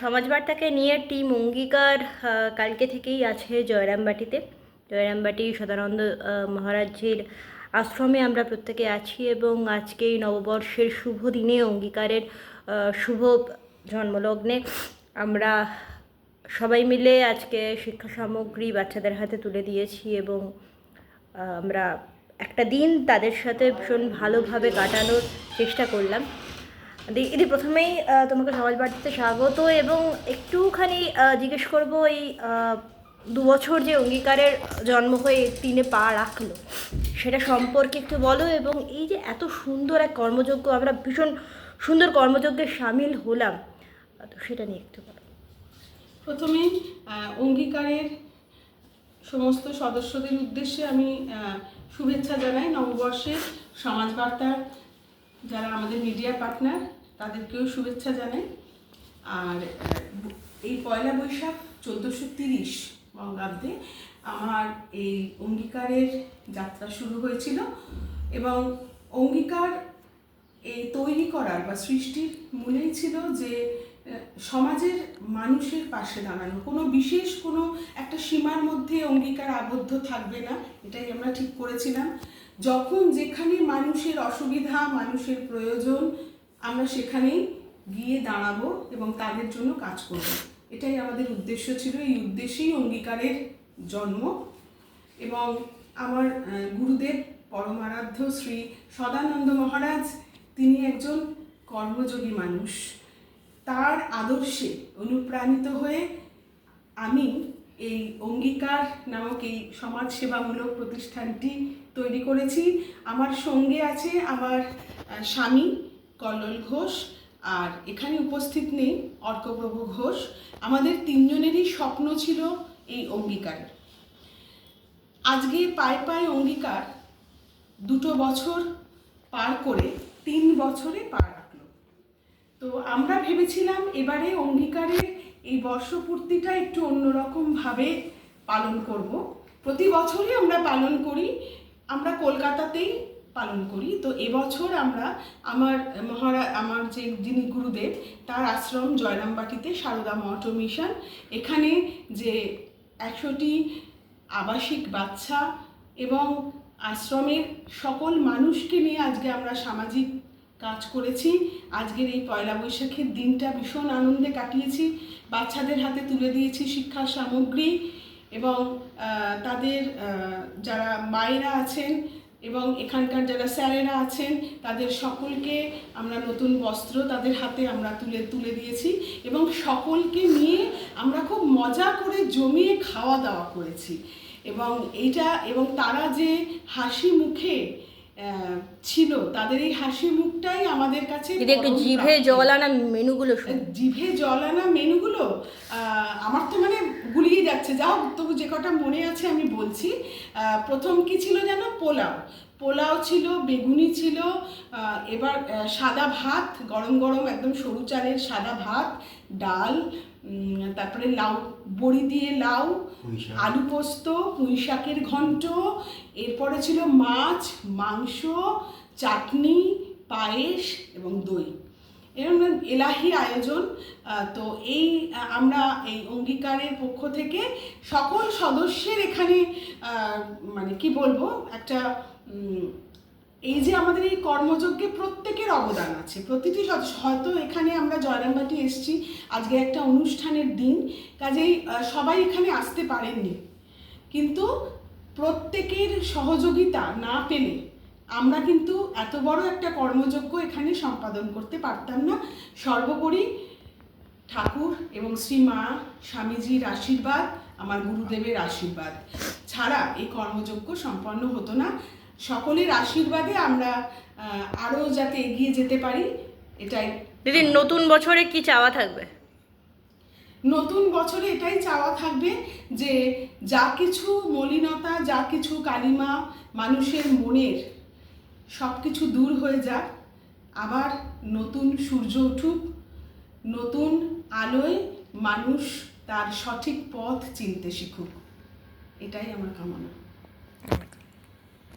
সমাজবার্তাকে নিয়ে টিম অঙ্গীকার কালকে থেকেই আছে জয়রামবাটিতে। জয়রামবাটি সদানন্দ আহ, মহারাজজির আশ্রমে আমরা প্রত্যেকে আছি এবং আজকে এই নববর্ষের শুভ দিনে অঙ্গীকারের শুভ জন্মলগ্নে আমরা সবাই মিলে আজকে শিক্ষা সামগ্রী বাচ্চাদের হাতে তুলে দিয়েছি এবং আমরা একটা দিন তাদের সাথে ভীষণ ভালোভাবে কাটানোর চেষ্টা করলাম। দিদি প্রথমেই তোমাকে সমাজ বাড়িতে স্বাগত এবং একটুখানি জিজ্ঞেস করব এই দু বছর যে অঙ্গীকারের জন্ম হয়ে তিনে পা রাখল সেটা সম্পর্কে একটু বলো এবং এই যে এত সুন্দর এক কর্মযজ্ঞ আমরা ভীষণ সুন্দর কর্মযজ্ঞে সামিল হলাম তো সেটা নিয়ে একটু বলো। প্রথমেই আহ, অঙ্গীকারের সমস্ত সদস্যদের উদ্দেশ্যে আমি শুভেচ্ছা জানাই নববর্ষের সমাজ বার্তার যারা আমাদের মিডিয়া পার্টনার, তাদেরকেও শুভেচ্ছা জানাই। আর এই পয়লা বৈশাখ চোদ্দোশো তিরিশ বঙ্গাব্দে আমার এই অঙ্গীকারের যাত্রা শুরু হয়েছিল এবং অঙ্গীকার এই তৈরি করার বা সৃষ্টির মূলেই ছিল যে সমাজের মানুষের পাশে দাঁড়ানো। কোনো বিশেষ কোনো একটা সীমার মধ্যে অঙ্গীকার আবদ্ধ থাকবে না, এটাই আমরা ঠিক করেছিলাম। যখন যেখানে মানুষের অসুবিধা, মানুষের প্রয়োজন, আমরা সেখানেই গিয়ে দাঁড়াবো এবং তাদের জন্য কাজ করব। এটাই আমাদের উদ্দেশ্য ছিল। এই উদ্দেশ্যেই অঙ্গীকারের জন্ম এবং আমার গুরুদেব পরমারাধ্য শ্রী সদানন্দ মহারাজ, তিনি একজন কর্মযোগী মানুষ। তার আদর্শে অনুপ্রাণিত হয়ে আমি এই অঙ্গীকার নামক এই সমাজ সেবামূলক প্রতিষ্ঠানটি তৈরি করেছি। আমার সঙ্গে আছে আমার স্বামী কল্লোল ঘোষ আর এখানে উপস্থিত নেই অর্কপ্রভু ঘোষ। আমাদের তিনজনেরই স্বপ্ন ছিল এই অঙ্গীকারের আজকে পায়ে পায়ে অঙ্গীকার দুটো বছর পার করে তিন বছরে পা রাখল তো আমরা ভেবেছিলাম এবারে অঙ্গীকারের এই বর্ষপূর্তিটা একটু অন্যরকমভাবে পালন করব। প্রতি বছরই আমরা পালন করি, আমরা কলকাতাতেই পালন করি। তো এবছর আমরা আমার মহারা, আমার যে যিনি গুরুদেব, তার আশ্রম জয়রামবাটিতে সারদা মঠ মিশন। এখানে যে একশোটি আবাসিক বাচ্চা এবং আশ্রমের সকল মানুষকে নিয়ে আজকে আমরা সামাজিক কাজ করেছি। আজকের এই পয়লা বৈশাখের দিনটা ভীষণ আনন্দে কাটিয়েছি। বাচ্চাদের হাতে তুলে দিয়েছি শিক্ষার সামগ্রী এবং তাদের যারা মায়েরা আছেন এবং এখানকার যারা স্যারেরা আছেন, তাদের সকলকে আমরা নতুন বস্ত্র তাদের হাতে আমরা তুলে তুলে দিয়েছি এবং সকলকে নিয়ে আমরা খুব মজা করে জমিয়ে খাওয়া দাওয়া করেছি। এবং এইটা, এবং তারা যে হাসি মুখে ছিল। তাদের এই হাসি মুখটাই আমাদের কাছে একটু জিভে। জল আনা মেনুগুলো জিভে জল আনা মেনুগুলো আমার তো মানে গুলিয়ে যাচ্ছে। যাও তবু যে কটা মনে আছে আমি বলছি। প্রথম কি ছিল যেন? পোলাও। পোলাও ছিল বেগুনি ছিল এবার সাদা ভাত গরম গরম একদম সরু চালের সাদা ভাত ডাল তারপরে লাউ বড়ি দিয়ে লাউ আলু পোস্ত পুঁই শাকের ঘন্ট এরপরে ছিল মাছ মাংস চাটনি পায়েস এবং দই। এরকম এলাহি আয়োজন তো এই আমরা এই অঙ্গীকারের পক্ষ থেকে সকল সদস্যের এখানে মানে কি বলব, একটা এই যে আমাদের এই কর্মযজ্ঞে প্রত্যেকের অবদান আছে। প্রতিটি হয়তো এখানে আমরা জয়রামবাটি এসেছি, আজকে একটা অনুষ্ঠানের দিন, কাজেই সবাই এখানে আসতে পারেননি। কিন্তু প্রত্যেকের সহযোগিতা না পেলে আমরা কিন্তু এত বড় একটা কর্মযজ্ঞ এখানে সম্পাদন করতে পারতাম না। সর্বোপরি ঠাকুর এবং শ্রী মা স্বামীজির আশীর্বাদ আমার গুরুদেবের আশীর্বাদ। ছাড়া এই কর্মযজ্ঞ সম্পন্ন হতো না। সকলের আশীর্বাদে আমরা আরও যাতে এগিয়ে যেতে পারি এটাই। দিদি নতুন বছরে কি চাওয়া থাকবে? নতুন বছরে এটাই চাওয়া থাকবে যে যা কিছু মলিনতা যা কিছু কালিমা মানুষের মনের সব কিছু দূর হয়ে যাক। আবার নতুন সূর্য উঠুক, নতুন আলোয় মানুষ তার সঠিক পথ চিনতে শিখুক। এটাই আমার কামনা।